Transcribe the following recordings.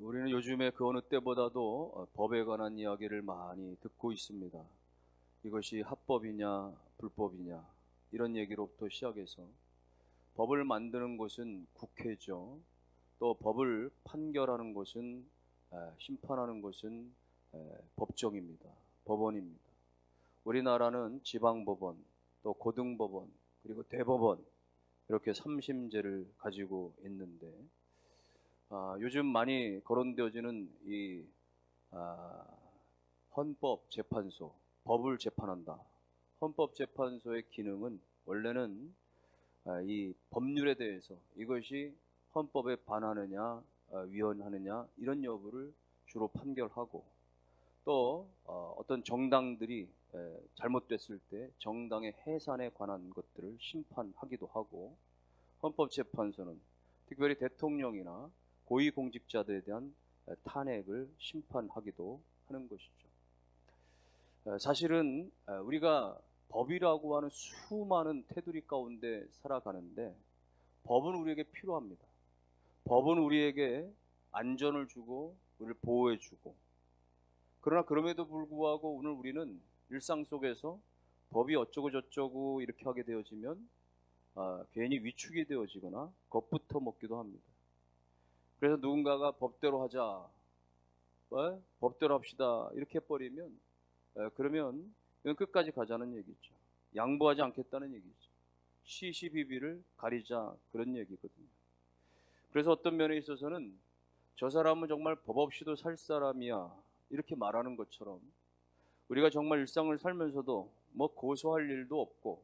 우리는 요즘에 그 어느 때보다도 어, 법에 관한 이야기를 많이 듣고 있습니다. 이것이 합법이냐, 불법이냐, 이런 얘기로부터 시작해서 법을 만드는 곳은 국회죠. 또 법을 판결하는 곳은 에, 심판하는 곳은 에, 법정입니다. 법원입니다. 우리나라는 지방법원, 또 고등법원, 그리고 대법원 이렇게 삼심제를 가지고 있는데 아, 요즘 많이 거론되어지는 이 아, 헌법재판소, 법을 재판한다. 헌법재판소의 기능은 원래는 아, 이 법률에 대해서 이것이 헌법에 반하느냐, 아, 위헌하느냐 이런 여부를 주로 판결하고 또 어, 어떤 정당들이 에, 잘못됐을 때 정당의 해산에 관한 것들을 심판하기도 하고 헌법재판소는 특별히 대통령이나 고위공직자들에 대한 에, 탄핵을 심판하기도 하는 것이죠. 에, 사실은 에, 우리가 법이라고 하는 수많은 테두리 가운데 살아가는데 법은 우리에게 필요합니다. 법은 우리에게 안전을 주고 우리를 보호해 주고 그러나 그럼에도 불구하고 오늘 우리는 일상 속에서 법이 어쩌고 저쩌고 이렇게 하게 되어지면 아, 괜히 위축이 되어지거나 겁부터 먹기도 합니다. 그래서 누군가가 법대로 하자, 어? 법대로 합시다 이렇게 해버리면 에, 그러면 이건 끝까지 가자는 얘기죠. 양보하지 않겠다는 얘기죠. 시시비비를 가리자 그런 얘기거든요. 그래서 어떤 면에 있어서는 저 사람은 정말 법 없이도 살 사람이야 이렇게 말하는 것처럼 우리가 정말 일상을 살면서도 뭐 고소할 일도 없고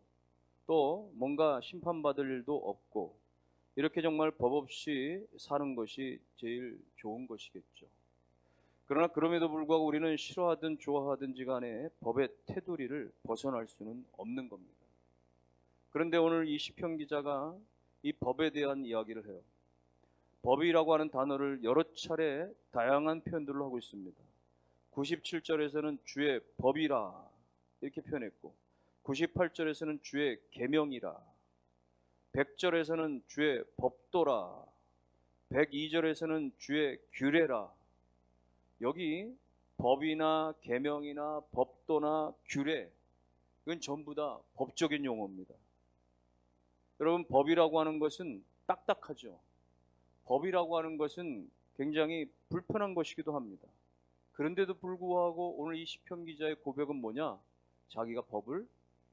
또 뭔가 심판받을 일도 없고 이렇게 정말 법 없이 사는 것이 제일 좋은 것이겠죠. 그러나 그럼에도 불구하고 우리는 싫어하든 좋아하든지 간에 법의 테두리를 벗어날 수는 없는 겁니다. 그런데 오늘 이 시편 기자가 이 법에 대한 이야기를 해요. 법이라고 하는 단어를 여러 차례 다양한 표현들을 하고 있습니다. 97절에서는 주의 법이라 이렇게 표현했고 98절에서는 주의 계명이라 100절에서는 주의 법도라 102절에서는 주의 규례라 여기 법이나 계명이나 법도나 규례 이건 전부 다 법적인 용어입니다. 여러분 법이라고 하는 것은 딱딱하죠. 법이라고 하는 것은 굉장히 불편한 것이기도 합니다. 그런데도 불구하고 오늘 이 시편 기자의 고백은 뭐냐? 자기가 법을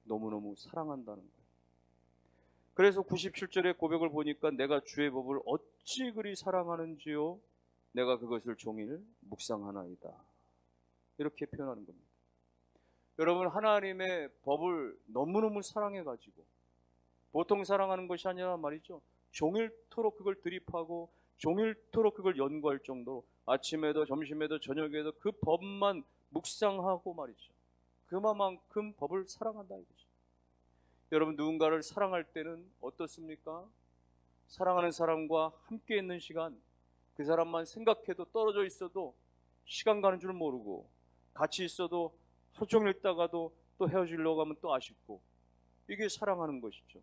너무너무 사랑한다는 거예요. 그래서 97절의 고백을 보니까 내가 주의 법을 어찌 그리 사랑하는지요? 내가 그것을 종일 묵상하나이다. 이렇게 표현하는 겁니다. 여러분, 하나님의 법을 너무너무 사랑해가지고, 보통 사랑하는 것이 아니라 말이죠. 종일토록 그걸 드립하고, 종일토록 그걸 연구할 정도로 아침에도 점심에도 저녁에도 그 법만 묵상하고 말이죠. 그만큼 법을 사랑한다 이거죠. 여러분 누군가를 사랑할 때는 어떻습니까? 사랑하는 사람과 함께 있는 시간 그 사람만 생각해도 떨어져 있어도 시간 가는 줄 모르고 같이 있어도 하루 종일 있다가도 또 헤어지려고 하면 또 아쉽고 이게 사랑하는 것이죠.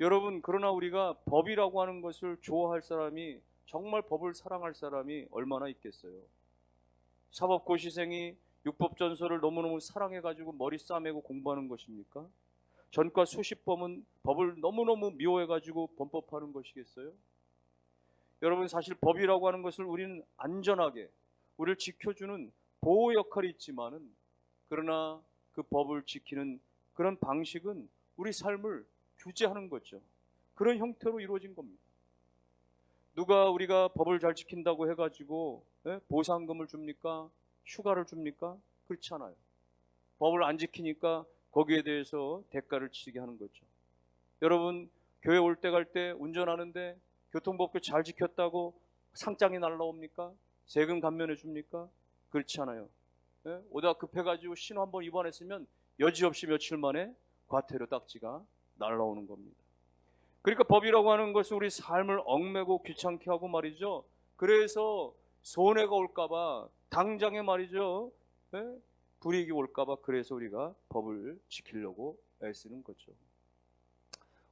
여러분 그러나 우리가 법이라고 하는 것을 좋아할 사람이 정말 법을 사랑할 사람이 얼마나 있겠어요. 사법고시생이 육법전서를 너무너무 사랑해가지고 머리 싸매고 공부하는 것입니까? 전과 수십 범은 법을 너무너무 미워해가지고 범법하는 것이겠어요? 여러분 사실 법이라고 하는 것을 우리는 안전하게 우리를 지켜주는 보호 역할이 있지만은 그러나 그 법을 지키는 그런 방식은 우리 삶을 규제하는 거죠. 그런 형태로 이루어진 겁니다. 누가 우리가 법을 잘 지킨다고 해가지고 예? 보상금을 줍니까? 휴가를 줍니까? 그렇지 않아요. 법을 안 지키니까 거기에 대해서 대가를 치게 하는 거죠. 여러분 교회 올 때갈때 운전하는데 교통법규 잘 지켰다고 상장이 날라옵니까? 세금 감면해 줍니까? 그렇지 않아요. 예? 오다 급해가지고 신호 한번 입원했으면 여지없이 며칠 만에 과태료 딱지가 날라오는 겁니다. 그러니까 법이라고 하는 것은 우리 삶을 얽매고 귀찮게 하고 말이죠. 그래서 손해가 올까봐 당장에 말이죠. 예? 불이익이 올까봐 그래서 우리가 법을 지키려고 애쓰는 거죠.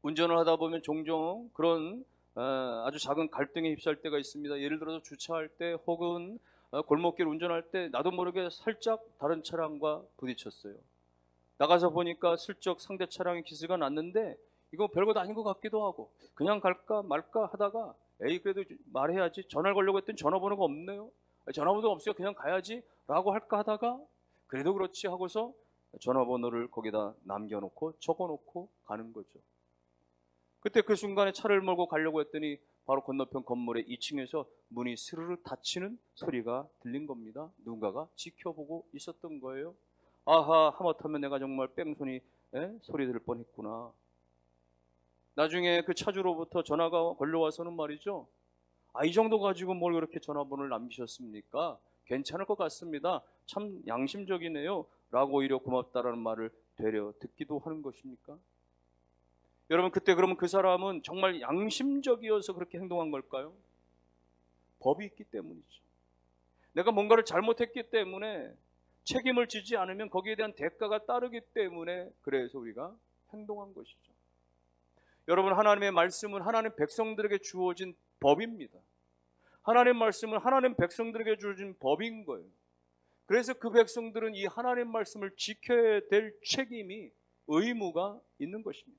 운전을 하다 보면 종종 그런 어, 아주 작은 갈등에 휩싸일 때가 있습니다. 예를 들어서 주차할 때 혹은 어, 골목길 운전할 때 나도 모르게 살짝 다른 차량과 부딪혔어요. 나가서 보니까 슬쩍 상대 차량의 기스가 났는데 이거 별것 아닌 것 같기도 하고 그냥 갈까 말까 하다가 에이 그래도 말해야지 전화를 걸려고 했더니 전화번호가 없네요. 전화번호가 없어요. 그냥 가야지 라고 할까 하다가 그래도 그렇지 하고서 전화번호를 거기다 남겨놓고 적어놓고 가는 거죠. 그때 그 순간에 차를 몰고 가려고 했더니 바로 건너편 건물의 2층에서 문이 스르르 닫히는 소리가 들린 겁니다. 누군가가 지켜보고 있었던 거예요. 아하, 하마터면 내가 정말 뺑소니 에? 소리 들을 뻔했구나. 나중에 그 차주로부터 전화가 걸려와서는 말이죠. 아, 이 정도 가지고 뭘 그렇게 전화번호를 남기셨습니까? 괜찮을 것 같습니다. 참 양심적이네요. 라고 오히려 고맙다라는 말을 되려 듣기도 하는 것입니까? 여러분, 그때 그러면 그 사람은 정말 양심적이어서 그렇게 행동한 걸까요? 법이 있기 때문이죠. 내가 뭔가를 잘못했기 때문에 책임을 지지 않으면 거기에 대한 대가가 따르기 때문에 그래서 우리가 행동한 것이죠. 여러분, 하나님의 말씀은 하나님 백성들에게 주어진 법입니다. 하나님 말씀은 하나님 백성들에게 주어진 법인 거예요. 그래서 그 백성들은 이 하나님 말씀을 지켜야 될 책임이 의무가 있는 것입니다.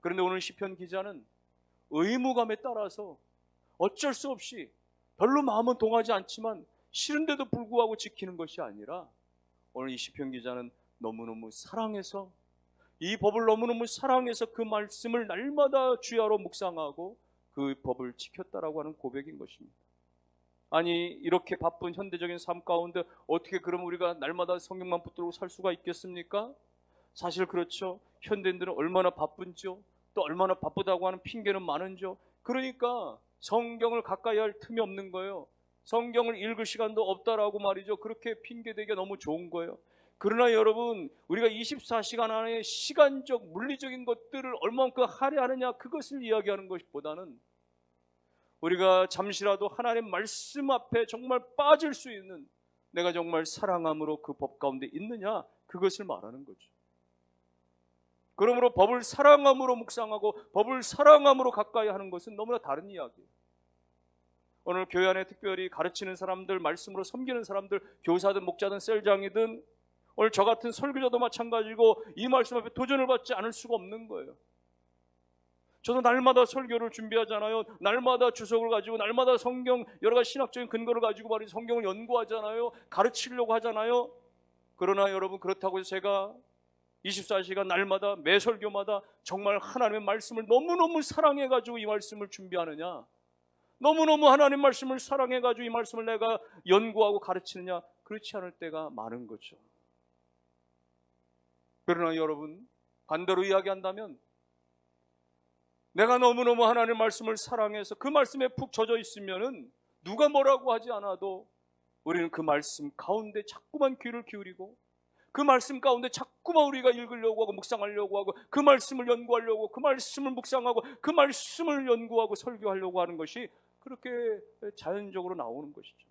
그런데 오늘 시편 기자는 의무감에 따라서 어쩔 수 없이 별로 마음은 동하지 않지만 싫은데도 불구하고 지키는 것이 아니라 오늘 이 시편 기자는 너무너무 사랑해서 이 법을 너무너무 사랑해서 그 말씀을 날마다 주야로 묵상하고 그 법을 지켰다라고 하는 고백인 것입니다. 아니 이렇게 바쁜 현대적인 삶 가운데 어떻게 그럼 우리가 날마다 성경만 붙들고 살 수가 있겠습니까? 사실 그렇죠. 현대인들은 얼마나 바쁜지요. 또 얼마나 바쁘다고 하는 핑계는 많은지요. 그러니까 성경을 가까이 할 틈이 없는 거예요. 성경을 읽을 시간도 없다라고 말이죠. 그렇게 핑계대기가 너무 좋은 거예요. 그러나 여러분, 우리가 24시간 안에 시간적, 물리적인 것들을 얼마만큼 할애하느냐, 그것을 이야기하는 것보다는 우리가 잠시라도 하나님 말씀 앞에 정말 빠질 수 있는 내가 정말 사랑함으로 그 법 가운데 있느냐, 그것을 말하는 거죠. 그러므로 법을 사랑함으로 묵상하고 법을 사랑함으로 가까이 하는 것은 너무나 다른 이야기예요. 오늘 교회 안에 특별히 가르치는 사람들, 말씀으로 섬기는 사람들, 교사든 목자든 셀장이든 오늘 저 같은 설교자도 마찬가지고 이 말씀 앞에 도전을 받지 않을 수가 없는 거예요. 저도 날마다 설교를 준비하잖아요. 날마다 주석을 가지고 날마다 성경 여러 가지 신학적인 근거를 가지고 말이 성경을 연구하잖아요. 가르치려고 하잖아요. 그러나 여러분 그렇다고 해서 제가 24시간 날마다 매 설교마다 정말 하나님의 말씀을 너무너무 사랑해 가지고 이 말씀을 준비하느냐? 너무너무 하나님 말씀을 사랑해 가지고 이 말씀을 내가 연구하고 가르치느냐? 그렇지 않을 때가 많은 거죠. 그러나 여러분 반대로 이야기한다면 내가 너무너무 하나님 말씀을 사랑해서 그 말씀에 푹 젖어 있으면은 누가 뭐라고 하지 않아도 우리는 그 말씀 가운데 자꾸만 귀를 기울이고 그 말씀 가운데 자꾸만 우리가 읽으려고 하고 묵상하려고 하고 그 말씀을 연구하려고 그 말씀을 묵상하고 그 말씀을 연구하고 설교하려고 하는 것이 그렇게 자연적으로 나오는 것이죠.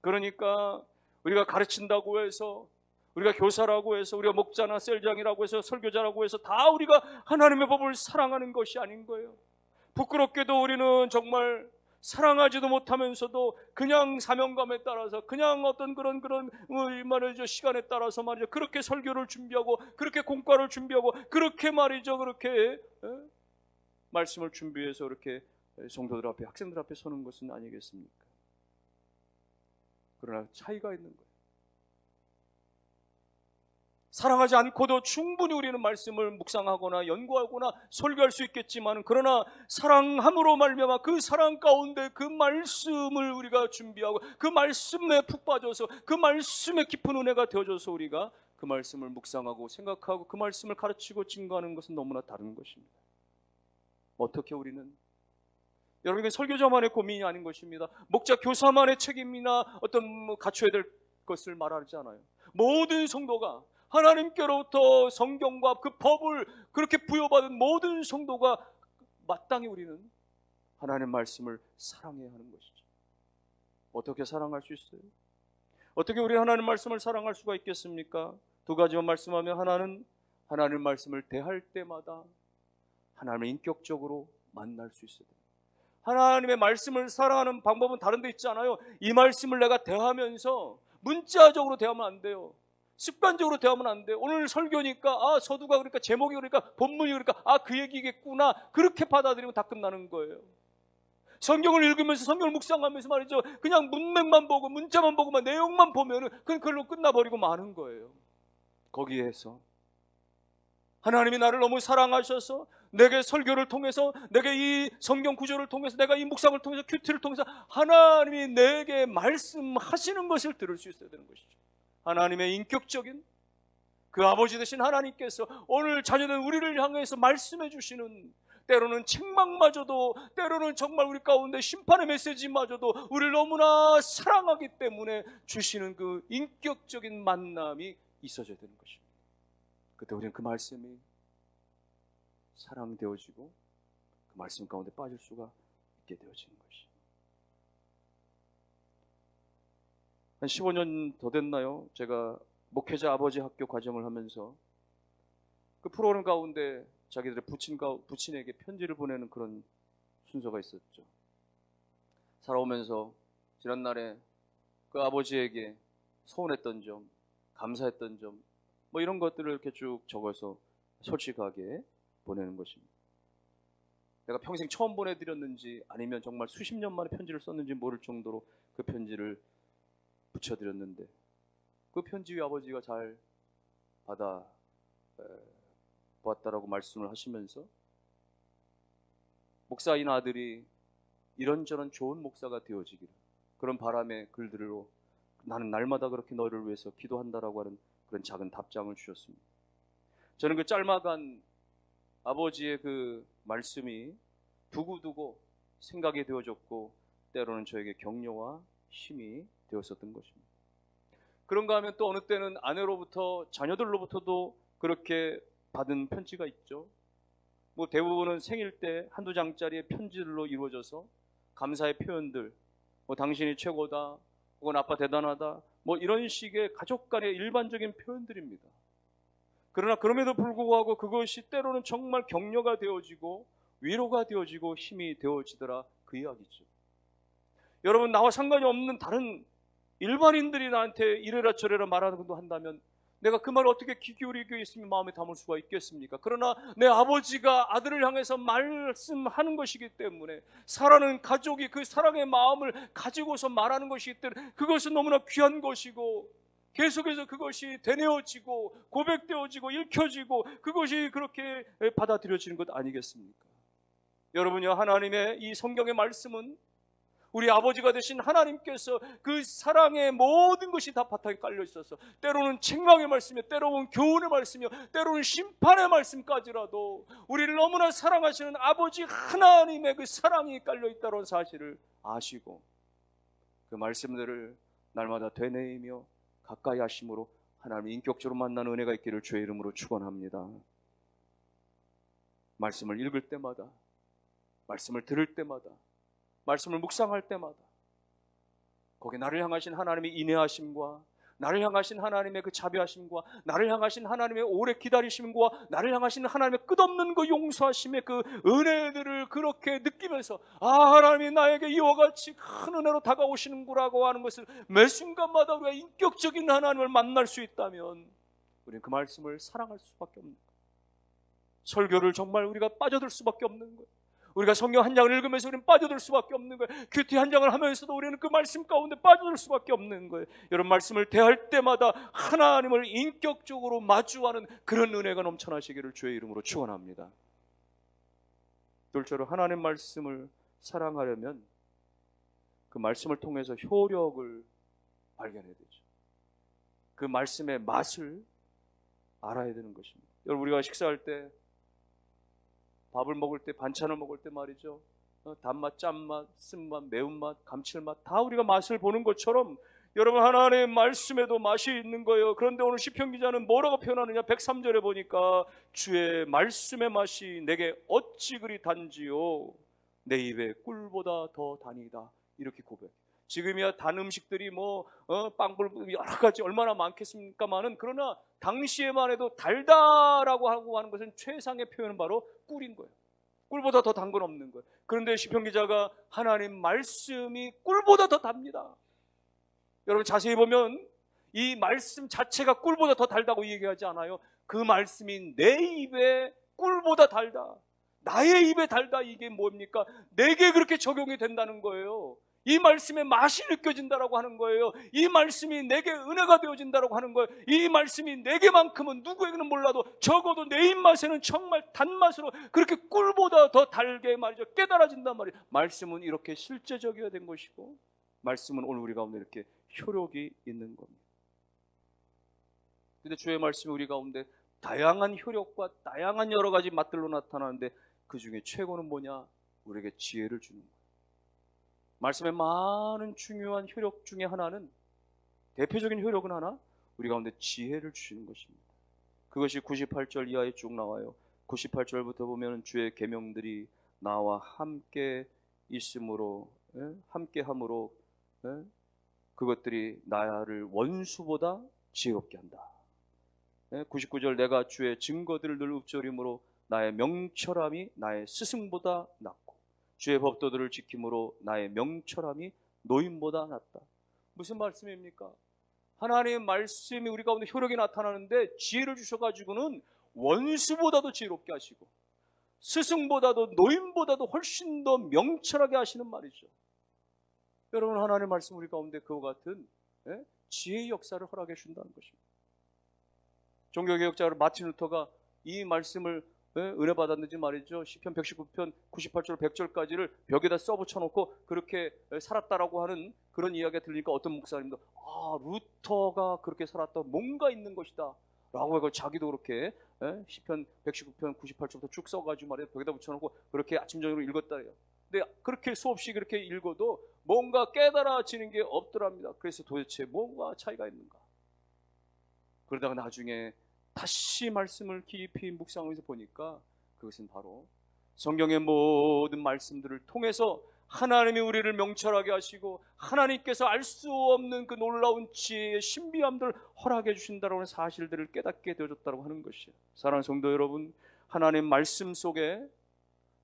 그러니까 우리가 가르친다고 해서 우리가 교사라고 해서 우리가 목자나 셀장이라고 해서 설교자라고 해서 다 우리가 하나님의 법을 사랑하는 것이 아닌 거예요. 부끄럽게도 우리는 정말 사랑하지도 못하면서도 그냥 사명감에 따라서 그냥 어떤 그런 그런 말이죠 시간에 따라서 말이죠 그렇게 설교를 준비하고 그렇게 공과를 준비하고 그렇게 말이죠 그렇게 에? 말씀을 준비해서 그렇게 성도들 앞에 학생들 앞에 서는 것은 아니겠습니까? 그러나 차이가 있는 거예요. 사랑하지 않고도 충분히 우리는 말씀을 묵상하거나 연구하거나 설교할 수 있겠지만 그러나 사랑함으로 말미암아 그 사랑 가운데 그 말씀을 우리가 준비하고 그 말씀에 푹 빠져서 그 말씀에 깊은 은혜가 되어져서 우리가 그 말씀을 묵상하고 생각하고 그 말씀을 가르치고 증거하는 것은 너무나 다른 것입니다. 어떻게 우리는 여러분 이 설교자만의 고민이 아닌 것입니다. 목자 교사만의 책임이나 어떤 뭐 갖춰야 될 것을 말하지 않아요. 모든 성도가 하나님께로부터 성경과 그 법을 그렇게 부여받은 모든 성도가 마땅히 우리는 하나님 말씀을 사랑해야 하는 것이죠. 어떻게 사랑할 수 있어요? 어떻게 우리 하나님 말씀을 사랑할 수가 있겠습니까? 두 가지만 말씀하면 하나는 하나님 말씀을 대할 때마다 하나님을 인격적으로 만날 수 있어야 됩니다. 하나님의 말씀을 사랑하는 방법은 다른 데 있잖아요. 이 말씀을 내가 대하면서 문자적으로 대하면 안 돼요. 습관적으로 대하면 안 돼요. 오늘 설교니까 아 서두가 그러니까 제목이 그러니까 본문이 그러니까 아 그 얘기겠구나 그렇게 받아들이면 다 끝나는 거예요. 성경을 읽으면서 성경을 묵상하면서 말이죠. 그냥 문맥만 보고 문자만 보고 만 내용만 보면은 그건 그걸로 끝나버리고 마는 거예요. 거기에서 하나님이 나를 너무 사랑하셔서 내게 설교를 통해서 내게 이 성경 구조를 통해서 내가 이 묵상을 통해서 큐티를 통해서 하나님이 내게 말씀하시는 것을 들을 수 있어야 되는 것이죠. 하나님의 인격적인 그 아버지 되신 하나님께서 오늘 자녀된 우리를 향해서 말씀해 주시는 때로는 책망마저도 때로는 정말 우리 가운데 심판의 메시지마저도 우리를 너무나 사랑하기 때문에 주시는 그 인격적인 만남이 있어져야 되는 것입니다. 그때 우리는 그 말씀이 사랑되어지고 그 말씀 가운데 빠질 수가 있게 되어지는 것이. 한 15년 더 됐나요? 제가 목회자 아버지 학교 과정을 하면서 그 프로그램 가운데 자기들의 부친 가 부친에게 편지를 보내는 그런 순서가 있었죠. 살아오면서 지난날에 그 아버지에게 서운했던 점, 감사했던 점, 뭐 이런 것들을 이렇게 쭉 적어서 솔직하게 보내는 것입니다. 내가 평생 처음 보내드렸는지 아니면 정말 수십 년 만에 편지를 썼는지 모를 정도로 그 편지를 붙여드렸는데 그 편지 아버지가 잘 받아 에, 보았다라고 말씀을 하시면서 목사인 아들이 이런저런 좋은 목사가 되어지기를 그런 바람의 글들로 나는 날마다 그렇게 너를 위해서 기도한다라고 하는 그런 작은 답장을 주셨습니다. 저는 그 짤막한 아버지의 그 말씀이 두고두고 생각이 되어졌고 때로는 저에게 격려와 힘이 되었었던 것입니다. 그런가 하면 또 어느 때는 아내로부터 자녀들로부터도 그렇게 받은 편지가 있죠. 뭐 대부분은 생일 때 한두 장짜리의 편지들로 이루어져서 감사의 표현들, 뭐 당신이 최고다, 혹은 아빠 대단하다, 뭐 이런 식의 가족 간의 일반적인 표현들입니다. 그러나 그럼에도 불구하고 그것이 때로는 정말 격려가 되어지고 위로가 되어지고 힘이 되어지더라 그 이야기죠. 여러분 나와 상관이 없는 다른 일반인들이 나한테 이래라 저래라 말하는 것도 한다면 내가 그 말을 어떻게 귀 기울이고 있으면 마음에 담을 수가 있겠습니까? 그러나 내 아버지가 아들을 향해서 말씀하는 것이기 때문에 사랑하는 가족이 그 사랑의 마음을 가지고서 말하는 것이기 때문에 그것은 너무나 귀한 것이고 계속해서 그것이 되뇌어지고 고백되어지고 읽혀지고 그것이 그렇게 받아들여지는 것 아니겠습니까? 여러분요 하나님의 이 성경의 말씀은 우리 아버지가 되신 하나님께서 그 사랑의 모든 것이 다 바탕에 깔려 있어서 때로는 책망의 말씀이며 때로는 교훈의 말씀이며 때로는 심판의 말씀까지라도 우리를 너무나 사랑하시는 아버지 하나님의 그 사랑이 깔려 있다는 사실을 아시고 그 말씀들을 날마다 되뇌이며 가까이 하심으로 하나님 인격적으로 만나는 은혜가 있기를 주의 이름으로 축원합니다. 말씀을 읽을 때마다 말씀을 들을 때마다 말씀을 묵상할 때마다 거기 나를 향하신 하나님의 인내하심과 나를 향하신 하나님의 그 자비하심과 나를 향하신 하나님의 오래 기다리심과 나를 향하신 하나님의 끝없는 그 용서하심의 그 은혜들을 그렇게 느끼면서 아 하나님이 나에게 이와 같이 큰 은혜로 다가오시는구라고 하는 것을 매 순간마다 우리가 인격적인 하나님을 만날 수 있다면 우리는 그 말씀을 사랑할 수밖에 없는 거예요. 설교를 정말 우리가 빠져들 수밖에 없는 거예요. 우리가 성경 한 장을 읽으면서 우리는 빠져들 수밖에 없는 거예요. 큐티 한 장을 하면서도 우리는 그 말씀 가운데 빠져들 수밖에 없는 거예요. 이런 말씀을 대할 때마다 하나님을 인격적으로 마주하는 그런 은혜가 넘쳐나시기를 주의 이름으로 축원합니다. 둘째로 하나님 말씀을 사랑하려면 그 말씀을 통해서 효력을 발견해야 되죠. 그 말씀의 맛을 알아야 되는 것입니다. 여러분 우리가 식사할 때 밥을 먹을 때 반찬을 먹을 때 말이죠. 어, 단맛, 짠맛, 쓴맛, 매운맛, 감칠맛 다 우리가 맛을 보는 것처럼 여러분 하나님의 말씀에도 맛이 있는 거예요. 그런데 오늘 시편 기자는 뭐라고 표현하느냐? 103절에 보니까 주의 말씀의 맛이 내게 어찌 그리 단지요 내 입에 꿀보다 더 단이다. 이렇게 고백. 지금이야 단 음식들이 뭐 어, 빵불 여러 가지 얼마나 많겠습니까만은 그러나 당시에만 해도 달다라고 하고 하는 것은 최상의 표현은 바로 꿀인 거예요. 꿀보다 더 단 건 없는 거예요. 그런데 시편 기자가 하나님 말씀이 꿀보다 더 답니다. 여러분 자세히 보면 이 말씀 자체가 꿀보다 더 달다고 얘기하지 않아요. 그 말씀이 내 입에 꿀보다 달다. 나의 입에 달다 이게 뭡니까? 내게 그렇게 적용이 된다는 거예요. 이 말씀의 맛이 느껴진다라고 하는 거예요. 이 말씀이 내게 은혜가 되어진다라고 하는 거예요. 이 말씀이 내게만큼은 누구에게는 몰라도 적어도 내 입맛에는 정말 단맛으로 그렇게 꿀보다 더 달게 말이죠. 깨달아진단 말이에요. 말씀은 이렇게 실제적이어야 된 것이고 말씀은 오늘 우리 가운데 이렇게 효력이 있는 겁니다. 근데 주의 말씀이 우리 가운데 다양한 효력과 다양한 여러 가지 맛들로 나타나는데 그 중에 최고는 뭐냐? 우리에게 지혜를 주는 거예요. 말씀의 많은 중요한 효력 중에 하나는 대표적인 효력은 하나 우리 가운데 지혜를 주시는 것입니다. 그것이 98절 이하에 쭉 나와요. 98절부터 보면 주의 계명들이 나와 함께 있으므로 예? 함께 함으로 예? 그것들이 나를 원수보다 지혜롭게 한다. 예? 99절 내가 주의 증거들을 늘 읊조림으로 나의 명철함이 나의 스승보다 낫고 주의 법도들을 지킴으로 나의 명철함이 노인보다 낫다. 무슨 말씀입니까? 하나님의 말씀이 우리 가운데 효력이 나타나는데 지혜를 주셔가지고는 원수보다도 지혜롭게 하시고 스승보다도 노인보다도 훨씬 더 명철하게 하시는 말이죠. 여러분 하나님의 말씀 우리 가운데 그와 같은 예? 지혜의 역사를 허락해 준다는 것입니다. 종교개혁자 마틴 루터가 이 말씀을 예? 은혜 받았는지 말이죠. 시편 119편 98절 100절까지를 벽에다 써붙여 놓고 그렇게 살았다라고 하는 그런 이야기가 들리니까 어떤 목사님도 아 루터가 그렇게 살았다 뭔가 있는 것이다 라고 해서 자기도 그렇게 예? 시편 119편 98절부터 쭉 써가지고 말이야 벽에다 붙여놓고 그렇게 아침 저녁으로 읽었다래요. 근데 그렇게 수없이 그렇게 읽어도 뭔가 깨달아지는 게 없더랍니다. 그래서 도대체 뭔가 차이가 있는가? 그러다가 나중에 다시 말씀을 깊이 묵상하면서 보니까 그것은 바로 성경의 모든 말씀들을 통해서 하나님이 우리를 명철하게 하시고 하나님께서 알 수 없는 그 놀라운 지혜의 신비함들을 허락해 주신다는 사실들을 깨닫게 되어졌다고 하는 것이에요. 사랑하는 성도 여러분, 하나님 말씀 속에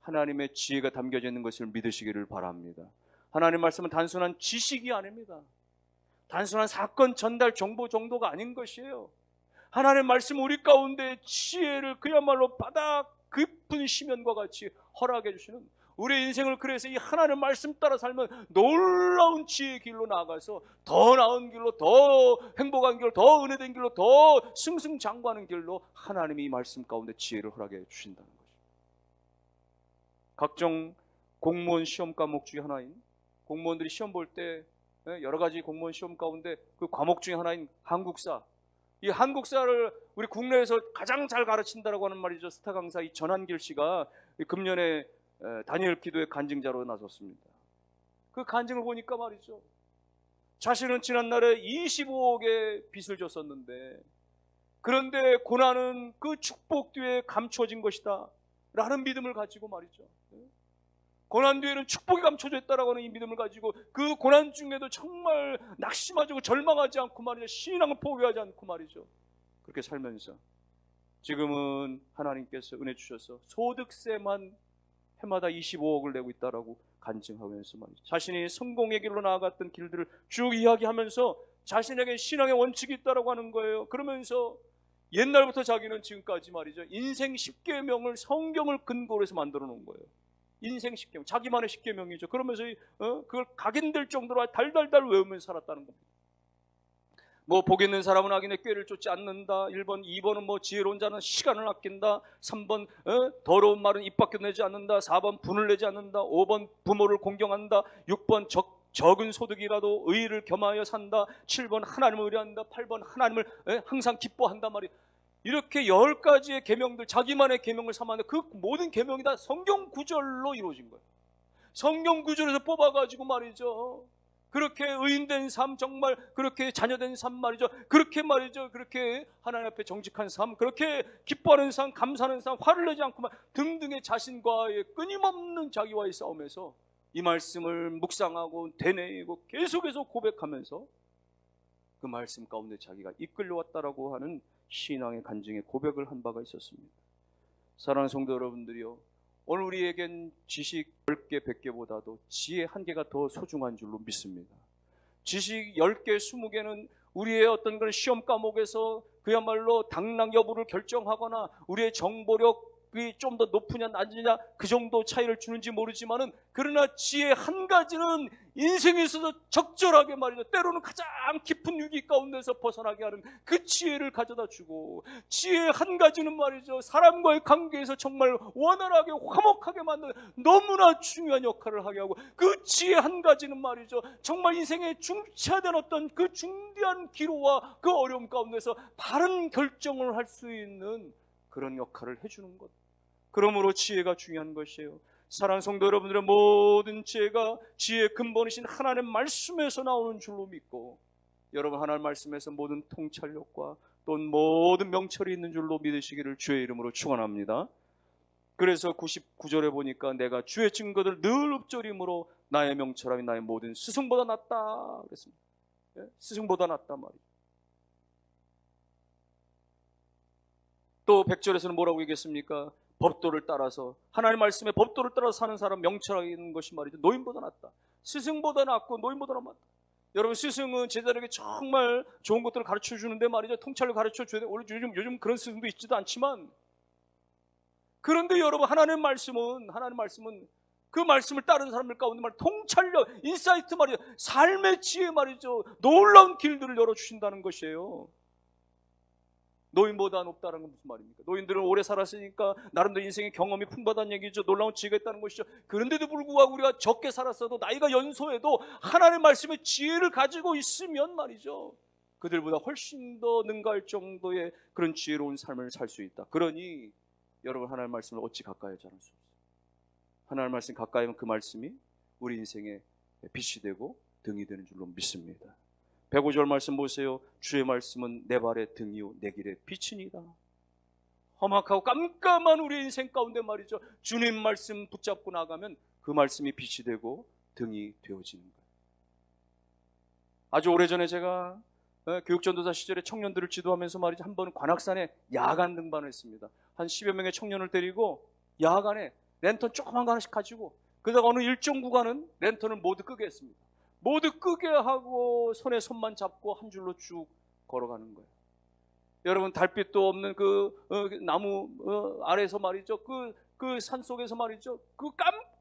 하나님의 지혜가 담겨져 있는 것을 믿으시기를 바랍니다. 하나님 말씀은 단순한 지식이 아닙니다. 단순한 사건 전달 정보 정도가 아닌 것이에요. 하나님 말씀 우리 가운데 지혜를 그야말로 바다 깊은 시면과 같이 허락해 주시는 우리 인생을 그래서 이 하나님 말씀 따라 살면 놀라운 지혜의 길로 나아가서 더 나은 길로 더 행복한 길로 더 은혜된 길로 더 승승장구하는 길로 하나님이 이 말씀 가운데 지혜를 허락해 주신다는 것입니다. 각종 공무원 시험 과목 중에 하나인 공무원들이 시험 볼 때 여러 가지 공무원 시험 가운데 그 과목 중에 하나인 한국사 이 한국사를 우리 국내에서 가장 잘 가르친다라고 하는 말이죠. 스타 강사 이 전한길 씨가 금년에 다니엘 기도의 간증자로 나섰습니다. 그 간증을 보니까 말이죠. 자신은 지난날에 25억의 빚을 졌었는데 그런데 고난은 그 축복 뒤에 감춰진 것이다. 라는 믿음을 가지고 말이죠. 고난 뒤에는 축복이 감춰져 있다라고 하는 이 믿음을 가지고 그 고난 중에도 정말 낙심하지 절망하지 않고 말이죠. 신앙을 포기하지 않고 말이죠. 그렇게 살면서 지금은 하나님께서 은혜 주셔서 소득세만 해마다 25억을 내고 있다라고 간증하면서 말이죠. 자신이 성공의 길로 나아갔던 길들을 쭉 이야기하면서 자신에게 신앙의 원칙이 있다라고 하는 거예요. 그러면서 옛날부터 자기는 지금까지 말이죠. 인생 10계명을 성경을 근거로 해서 만들어 놓은 거예요. 인생 10계명, 자기만의 10계명이죠. 그러면서 어? 그걸 각인될 정도로 달달달 외우면서 살았다는 겁니다. 뭐 복 있는 사람은 악인의 꾀를 쫓지 않는다. 1번, 2번은 뭐 지혜로운 자는 시간을 아낀다. 3번 어? 더러운 말은 입 밖에 내지 않는다. 4번 분을 내지 않는다. 5번 부모를 공경한다. 6번 적 적은 소득이라도 의를 겸하여 산다. 7번 하나님을 의뢰한다. 8번 하나님을 에? 항상 기뻐한다 말이. 이렇게 열 가지의 계명들 자기만의 계명을 삼았는데 그 모든 계명이 다 성경 구절로 이루어진 거예요. 성경 구절에서 뽑아가지고 말이죠. 그렇게 의인된 삶 정말 그렇게 자녀된 삶 말이죠. 그렇게 말이죠. 그렇게 하나님 앞에 정직한 삶, 그렇게 기뻐하는 삶, 감사하는 삶, 화를 내지 않고 만 등등의 자신과의 끊임없는 자기와의 싸움에서 이 말씀을 묵상하고 되뇌이고 계속해서 고백하면서 그 말씀 가운데 자기가 이끌려왔다라고 하는 신앙의 간증의 고백을 한 바가 있었습니다. 사랑하는 성도 여러분들이요. 오늘 우리에겐 지식 10개, 100개보다도 지혜 한 개가 더 소중한 줄로 믿습니다. 지식 10개, 20개는 우리의 어떤 그런 시험 과목에서 그야말로 당락 여부를 결정하거나 우리의 정보력 이좀더 높으냐 낮으냐 그 정도 차이를 주는지 모르지만은 그러나 지혜 한 가지는 인생에 있어서 적절하게 말이죠. 때로는 가장 깊은 위기 가운데서 벗어나게 하는 그 지혜를 가져다 주고 지혜 한 가지는 말이죠. 사람과의 관계에서 정말 원활하게 화목하게 만드는 너무나 중요한 역할을 하게 하고 그 지혜 한 가지는 말이죠. 정말 인생의 중차된 어떤 그 중대한 기로와 그 어려움 가운데서 바른 결정을 할 수 있는 그런 역할을 해주는 것. 그러므로 지혜가 중요한 것이에요. 사랑 성도 여러분들의 모든 지혜가 지혜의 근본이신 하나님의 말씀에서 나오는 줄로 믿고 여러분 하나님 말씀에서 모든 통찰력과 또 모든 명철이 있는 줄로 믿으시기를 주의 이름으로 축원합니다. 그래서 99절에 보니까 내가 주의 증거들 늘 읊조림으로 나의 명철함이 나의 모든 스승보다 낫다 그랬습니다. 예? 스승보다 낫다 말이죠. 또 100절에서는 뭐라고 얘기했습니까? 법도를 따라서 하나님 말씀의 법도를 따라서 사는 사람 명철하게 있는 것이 말이죠. 노인보다 낫다. 스승보다 낫고 노인보다 낫다. 여러분 스승은 제자에게 정말 좋은 것들을 가르쳐 주는데 말이죠. 통찰을 가르쳐 줘야 돼. 요즘 요즘 그런 스승도 있지도 않지만 그런데 여러분 하나님 말씀은 하나님 말씀은 그 말씀을 따르는 사람들 가운데 말 통찰력, 인사이트 말이죠. 삶의 지혜 말이죠. 놀라운 길들을 열어 주신다는 것이에요. 노인보다 높다는 건 무슨 말입니까? 노인들은 오래 살았으니까 나름대로 인생의 경험이 풍부하다는 얘기죠. 놀라운 지혜가 있다는 것이죠. 그런데도 불구하고 우리가 적게 살았어도 나이가 연소해도 하나님의 말씀의 지혜를 가지고 있으면 말이죠. 그들보다 훨씬 더 능가할 정도의 그런 지혜로운 삶을 살 수 있다. 그러니 여러분 하나님의 말씀을 어찌 가까이 하지 않을 수 없어요. 하나님의 말씀 가까이 하면 그 말씀이 우리 인생의 빛이 되고 등이 되는 줄로 믿습니다. 105절 말씀 보세요. 주의 말씀은 내 발의 등이요 내 길의 빛이니다. 험악하고 깜깜한 우리 인생 가운데 말이죠. 주님 말씀 붙잡고 나가면 그 말씀이 빛이 되고 등이 되어지는 거예요. 아주 오래전에 제가 어, 교육전도사 시절에 청년들을 지도하면서 말이죠. 한 번은 관악산에 야간 등반을 했습니다. 한 10여 명의 청년을 데리고 야간에 랜턴 조그만 거 하나씩 가지고 그러다가 어느 일정 구간은 랜턴을 모두 끄게 했습니다. 모두 끄게 하고 손에 손만 잡고 한 줄로 쭉 걸어가는 거예요. 여러분 달빛도 없는 그 어, 나무 어, 아래서 말이죠. 그 그 산 속에서 말이죠. 그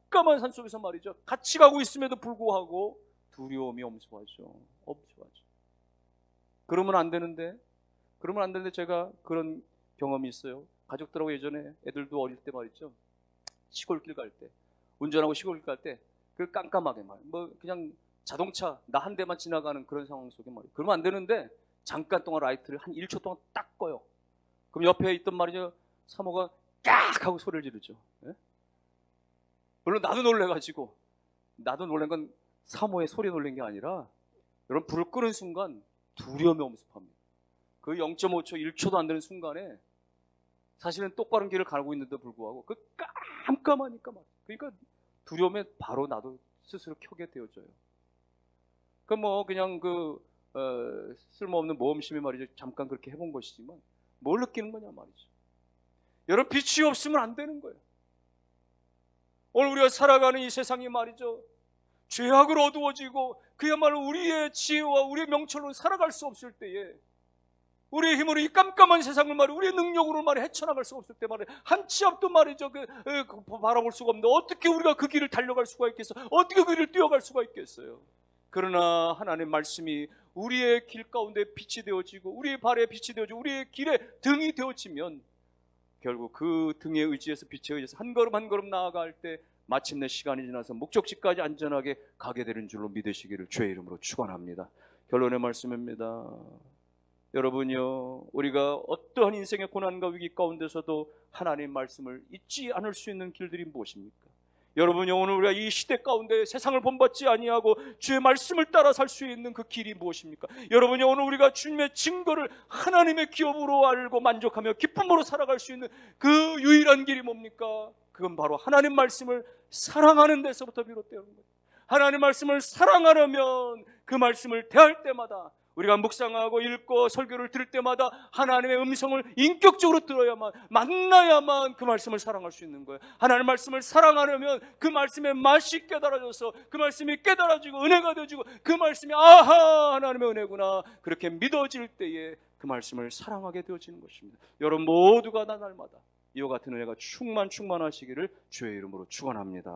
깜깜한 산 속에서 말이죠. 같이 가고 있음에도 불구하고 두려움이 엄습하죠. 엄습하죠. 그러면 안 되는데 그러면 안 되는데 제가 그런 경험이 있어요. 가족들하고 예전에 애들도 어릴 때 말이죠. 시골길 갈 때 운전하고 시골길 갈 때 그 깜깜하게 말뭐 그냥 자동차 나 한 대만 지나가는 그런 상황 속에 말이에요. 그러면 안 되는데 잠깐 동안 라이트를 한 1초 동안 딱 꺼요. 그럼 옆에 있던 말이죠. 사모가 깍 하고 소리를 지르죠. 예? 물론 나도 놀래가지고 나도 놀란 건 사모의 소리 놀란 게 아니라 여러분 불을 끄는 순간 두려움이 엄습합니다. 그 0.5초, 1초도 안 되는 순간에 사실은 똑바른 길을 가고 있는데 불구하고 그 깜깜하니까 막 그러니까 두려움에 바로 나도 스스로 켜게 되어져요. 그 뭐 그냥 그 어, 쓸모없는 모험심이 말이죠. 잠깐 그렇게 해본 것이지만 뭘 느끼는 거냐 말이죠. 여러분 빛이 없으면 안 되는 거예요. 오늘 우리가 살아가는 이 세상이 말이죠. 죄악으로 어두워지고 그야말로 우리의 지혜와 우리의 명철로 살아갈 수 없을 때에 우리의 힘으로 이 깜깜한 세상을 말이 우리의 능력으로 말이 헤쳐나갈 수 없을 때 말이 한치 앞도 말이죠 그, 그, 바라볼 수가 없는데 어떻게 우리가 그 길을 달려갈 수가 있겠어 어떻게 그 길을 뛰어갈 수가 있겠어요 그러나 하나님 말씀이 우리의 길 가운데 빛이 되어지고 우리의 발에 빛이 되어지고 우리의 길에 등이 되어지면 결국 그 등에 의지해서 빛에 의지해서 한 걸음 한 걸음 나아갈 때 마침내 시간이 지나서 목적지까지 안전하게 가게 되는 줄로 믿으시기를 주의 이름으로 축원합니다. 결론의 말씀입니다. 여러분요, 우리가 어떠한 인생의 고난과 위기 가운데서도 하나님 말씀을 잊지 않을 수 있는 길들이 무엇입니까? 여러분요, 오늘 우리가 이 시대 가운데 세상을 본받지 아니하고 주의 말씀을 따라 살 수 있는 그 길이 무엇입니까? 여러분요, 오늘 우리가 주님의 증거를 하나님의 기업으로 알고 만족하며 기쁨으로 살아갈 수 있는 그 유일한 길이 뭡니까? 그건 바로 하나님 말씀을 사랑하는 데서부터 비롯되는 거예요. 하나님 말씀을 사랑하려면 그 말씀을 대할 때마다 우리가 묵상하고 읽고 설교를 들을 때마다 하나님의 음성을 인격적으로 들어야만 만나야만 그 말씀을 사랑할 수 있는 거예요. 하나님의 말씀을 사랑하려면 그 말씀의 맛이 깨달아져서 그 말씀이 깨달아지고 은혜가 되어지고 그 말씀이 아하 하나님의 은혜구나 그렇게 믿어질 때에 그 말씀을 사랑하게 되어지는 것입니다. 여러분 모두가 다 날마다 이와 같은 은혜가 충만 충만하시기를 주의 이름으로 축원합니다.